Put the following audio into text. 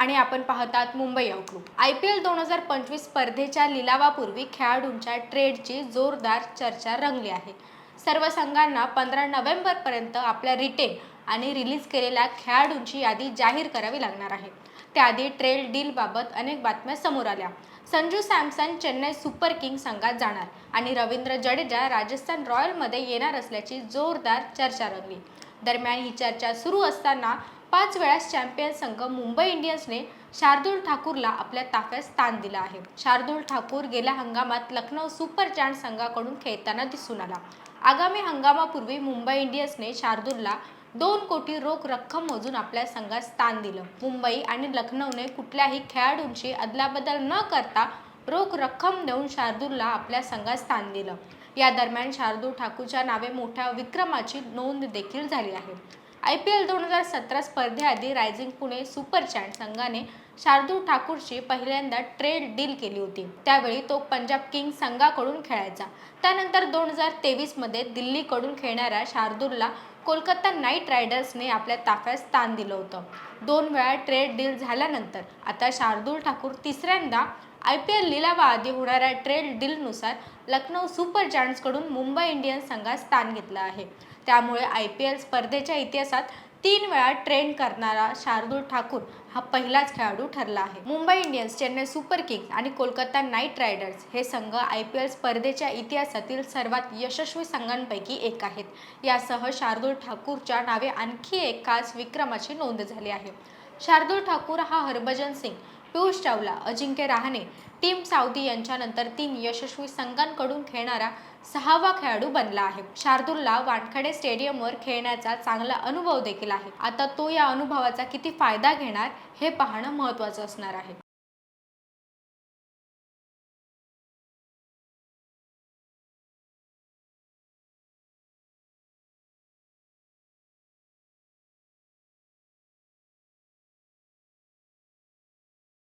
आणि आपण पाहतात Mumbai outlook. I P L दोन हजार पंचवीस स्पर्धेच्या लिलावापूर्वी खेळाडूंच्या ट्रेडची जोरदार चर्चा रंगली आहे. सर्व संघांना पंधरा नोव्हेंबरपर्यंत आपल्या रिटेन आणि रिलीज केलेल्या खेळाडूंची यादी जाहीर करावी लागणार आहे. त्याआधी ट्रेड डीलबाबत अनेक बातम्या समोर आल्या. संजू सॅमसन चेन्नई सुपर किंग संघात जाणार आणि रवींद्र जडेजा राजस्थान रॉयलमध्ये येणार असल्याची जोरदार चर्चा रंगली. दरम्यान ही चर्चा सुरू असताना पाच वेळा चॅम्पियन संघ मुंबई इंडियन्सने शार्दूल ठाकूरला आपल्या ताफ्यात स्थान दिलं आहे. शार्दूल ठाकूर गेल्या हंगामात लखनौ सुपर चांद संघाकडून खेळताना दिसून आला. आगामी हंगामापूर्वी मुंबई इंडियन्सने शार्दूलला दोन कोटी रोख रक्कम मोजून आपल्या संघात स्थान दिलं. मुंबई आणि लखनौने कुठल्याही खेळाडूंची अदलाबदल न करता रोख रक्कम देऊन शार्दूलला आपल्या संघात स्थान दिलं. या दरम्यान शार्दूल ठाकूरच्या नावे मोठ्या विक्रमाची नोंद देखील झाली आहे. आय पी एल दोन हजार सतरा स्पर्धेआधी रायझिंग पुणे सुपर संघाने शार्दूल ठाकूरची पहिल्यांदा ट्रेड डील केली होती. त्यावेळी तो पंजाब किंग्स संघाकडून खेळायचा. त्यानंतर दोन हजार तेवीसमध्ये दिल्लीकडून खेळणाऱ्या शार्दूलला कोलकाता नाईट रायडर्सने आपल्या ताफ्यात स्थान दिलं होतं. दोन वेळा ट्रेड डील झाल्यानंतर आता शार्दूल ठाकूर तिसऱ्यांदा आय पी एल लिलावाआधी होणाऱ्या ट्रेड डीलनुसार लखनौ सुपर जायंट्सकडून मुंबई इंडियन्स संघात स्थान घेतलं आहे. त्यामुळे आय पी एल स्पर्धेच्या इतिहासात तीन वेळा ट्रेंड करणारा शार्दूल ठाकूर हा पहिलाच खेळाडू ठरला आहे. Mumbai Indians Chennai super kings आणि कोलकाता नाईट रायडर्स हे संघ आय पी एल स्पर्धेच्या इतिहासातील सर्वात यशस्वी संघांपैकी एक आहेत. यासह शार्दूल ठाकूरच्या नावे आणखी एक खास विक्रमाची नोंद झाली आहे. शार्दूल ठाकूर हा हरभजन सिंग पियुष चावला अजिंक्य रहाणे टीम साऊदी यांच्यानंतर तीन यशस्वी संघांकडून खेळणारा सहावा खेळाडू बनला आहे. शार्दूलला वानखडे स्टेडियमवर खेळण्याचा चांगला अनुभव देखील आहे. आता तो या अनुभवाचा किती फायदा घेणार हे पाहणं महत्त्वाचं असणार आहे.